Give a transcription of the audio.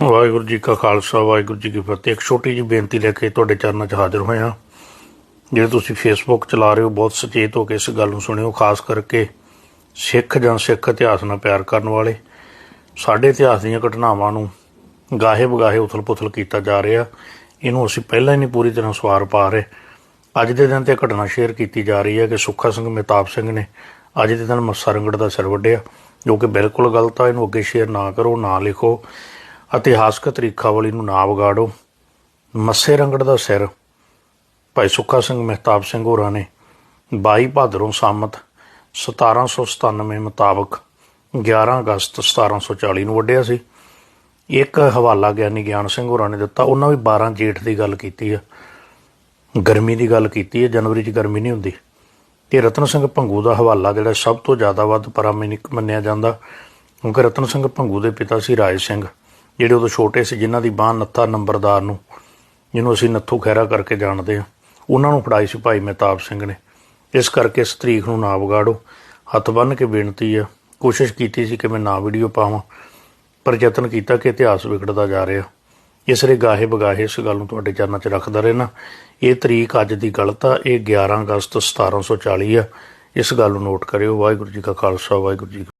ਵਾਹਿਗੁਰੂ ਜੀ ਕਾ ਖਾਲਸਾ, ਵਾਹਿਗੁਰੂ ਜੀ ਕੀ ਫਤਿਹ। ਇੱਕ ਛੋਟੀ ਜਿਹੀ ਬੇਨਤੀ ਲੈ ਕੇ ਤੁਹਾਡੇ ਚਰਨਾਂ 'ਚ ਹਾਜ਼ਰ ਹੋਏ ਹਾਂ। ਜਿਹੜੇ ਤੁਸੀਂ ਫੇਸਬੁੱਕ ਚਲਾ ਰਹੇ ਹੋ, ਬਹੁਤ ਸੁਚੇਤ ਹੋ ਕੇ ਇਸ ਗੱਲ ਨੂੰ ਸੁਣਿਓ, ਖਾਸ ਕਰਕੇ ਸਿੱਖ ਜਾਂ ਸਿੱਖ ਇਤਿਹਾਸ ਨਾਲ ਪਿਆਰ ਕਰਨ ਵਾਲੇ। ਸਾਡੇ ਇਤਿਹਾਸ ਦੀਆਂ ਘਟਨਾਵਾਂ ਨੂੰ ਗਾਹੇ ਬਗਾਹੇ ਉਥਲ-ਪੁਥਲ ਕੀਤਾ ਜਾ ਰਿਹਾ। ਇਹਨੂੰ ਅਸੀਂ ਪਹਿਲਾਂ ਹੀ ਨਹੀਂ ਪੂਰੀ ਤਰ੍ਹਾਂ ਸਵਾਰ ਪਾ ਰਹੇ। ਅੱਜ ਦੇ ਦਿਨ ਤੇ ਘਟਨਾ ਸ਼ੇਅਰ ਕੀਤੀ ਜਾ ਰਹੀ ਹੈ ਕਿ ਸੁੱਖਾ ਸਿੰਘ ਮਹਿਤਾਬ ਸਿੰਘ ਨੇ ਅੱਜ ਦੇ ਦਿਨ ਮੱਸਾ ਰੰਗੜ ਦਾ ਸਿਰ ਵੱਢਿਆ, ਜੋ ਕਿ ਬਿਲਕੁਲ ਗਲਤ ਆ। ਇਹਨੂੰ ਅੱਗੇ ਸ਼ੇਅਰ ਨਾ ਕਰੋ, ਨਾ ਲਿਖੋ। ਇਤਿਹਾਸਕ ਤਰੀਕਾਵਲੀ ਨੂੰ ਨਾ ਵਿਗਾੜੋ। ਮੱਸੇ ਰੰਗੜ ਦਾ ਸਿਰ। ਭਾਈ ਸੁੱਖਾ ਸਿੰਘ, ਮਹਿਤਾਬ ਸਿੰਘ ਹੋਰਾਂ ਨੇ 22 ਭਾਦਰੋਂ ਸੰਮਤ 1797 ਮੁਤਾਬਕ 11 ਅਗਸਤ 1740 ਨੂੰ ਵੱਢਿਆ ਸੀ। ਇੱਕ ਹਵਾਲਾ ਗਿਆਨੀ ਗਿਆਨ ਸਿੰਘ ਹੋਰਾਂ ਨੇ ਦਿੱਤਾ। ਉਹਨਾਂ ਵੀ 12 ਜੇਠ ਦੀ ਗੱਲ ਕੀਤੀ ਆ। ਗਰਮੀ ਦੀ ਗੱਲ ਕੀਤੀ ਹੈ ਜਨਵਰੀ 'ਚ ਗਰਮੀ ਨਹੀਂ ਹੁੰਦੀ। ਤੇ ਰਤਨ ਸਿੰਘ ਭੰਗੂ ਦਾ ਹਵਾਲਾ ਜਿਹੜਾ ਸਭ ਤੋਂ ਜ਼ਿਆਦਾ ਵੱਧ ਪਰਾਮਿਨਿਕ ਮੰਨਿਆ ਜਾਂਦਾ। ਕਿਉਂਕਿ ਰਤਨ ਸਿੰਘ ਭੰਗੂ ਦੇ ਪਿਤਾ ਸੀ ਰਾਏ ਸਿੰਘ। ਜਿਹੜੇ ਉਦੋਂ ਛੋਟੇ ਸੀ, ਜਿਨ੍ਹਾਂ ਦੀ ਬਾਹ ਨੱਥਾ ਨੰਬਰਦਾਰ ਨੂੰ, ਜਿਹਨੂੰ ਅਸੀਂ ਨੱਥੂ ਖੈਰਾ ਕਰਕੇ ਜਾਣਦੇ ਹਾਂ, ਉਹਨਾਂ ਨੂੰ ਫੜਾਈ ਸੀ ਭਾਈ ਮਹਿਤਾਬ ਸਿੰਘ ਨੇ। ਇਸ ਕਰਕੇ ਇਸ ਤਰੀਕ ਨੂੰ ਨਾ ਵਿਗਾੜੋ। ਹੱਥ ਬੰਨ੍ਹ ਕੇ ਬੇਨਤੀ ਆ ਕੋਸ਼ਿਸ਼ ਕੀਤੀ ਸੀ ਕਿ ਮੈਂ ਨਾ ਵੀਡੀਓ ਪਾਵਾਂ, ਪਰ ਯਤਨ ਕੀਤਾ ਕਿ ਇਤਿਹਾਸ ਵਿਗੜਦਾ ਜਾ ਰਿਹਾ। ਇਸ ਲਈ ਗਾਹੇ ਬਗਾਹੇ ਇਸ ਗੱਲ ਨੂੰ ਤੁਹਾਡੇ ਚਰਨਾਂ 'ਚ ਰੱਖਦਾ ਰਹਿਣਾ। ਇਹ ਤਰੀਕ ਅੱਜ ਦੀ ਗਲਤ ਆ, ਇਹ 11 ਅਗਸਤ 1740 ਆ। ਇਸ ਗੱਲ ਨੂੰ ਨੋਟ ਕਰਿਓ। ਵਾਹਿਗੁਰੂ ਜੀ ਕਾ ਖਾਲਸਾ, ਵਾਹਿਗੁਰੂ ਜੀ